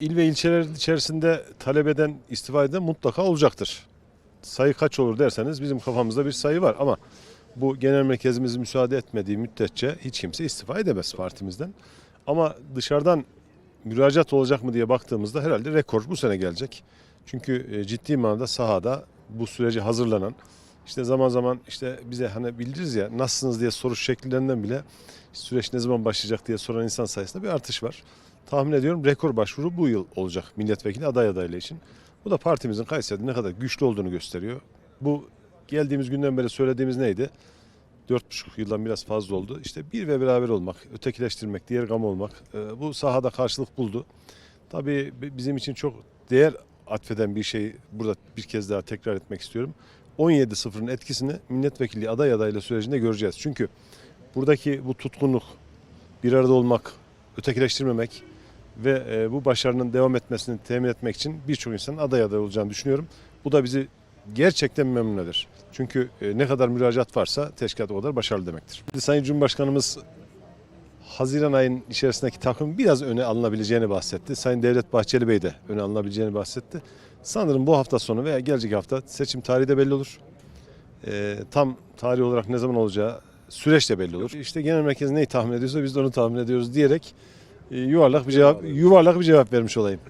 İl ve ilçeler içerisinde talep eden, istifa eden mutlaka olacaktır. Sayı kaç olur derseniz bizim kafamızda bir sayı var ama bu genel merkezimiz müsaade etmediği müddetçe hiç kimse istifa edemez partimizden. Ama dışarıdan müracaat olacak mı diye baktığımızda herhalde rekor bu sene gelecek. Çünkü e, ciddi manada sahada bu süreci hazırlanan işte zaman zaman işte bize hani bildiririz ya nasılsınız diye soru şekillerinden bile süreç ne zaman başlayacak diye soran insan sayısında bir artış var. Tahmin ediyorum rekor başvuru bu yıl olacak milletvekili aday adaylığı için. Bu da partimizin Kayseri'de ne kadar güçlü olduğunu gösteriyor. Bu geldiğimiz günden beri söylediğimiz neydi? Dört buçuk yıldan biraz fazla oldu. İşte bir ve beraber olmak, ötekileştirmek, diğer gam olmak e, bu sahada karşılık buldu. Tabii bi- bizim için çok değer atfeden bir şey burada bir kez daha tekrar etmek istiyorum. 17-0'ın etkisini milletvekili aday adaylığı sürecinde göreceğiz. Çünkü buradaki bu tutkunluk, bir arada olmak, ötekileştirmemek ve e, bu başarının devam etmesini temin etmek için birçok insanın aday aday olacağını düşünüyorum. Bu da bizi gerçekten memnun eder. Çünkü e, ne kadar müracaat varsa teşkilat o kadar başarılı demektir. Sayın Cumhurbaşkanımız Haziran ayının içerisindeki takım biraz öne alınabileceğini bahsetti. Sayın Devlet Bahçeli Bey de öne alınabileceğini bahsetti. Sanırım bu hafta sonu veya gelecek hafta seçim tarihi de belli olur. E, tam tarih olarak ne zaman olacağı süreç de belli olur. İşte genel merkez neyi tahmin ediyorsa biz de onu tahmin ediyoruz diyerek e, yuvarlak bir cevap yuvarlak bir cevap vermiş olayım.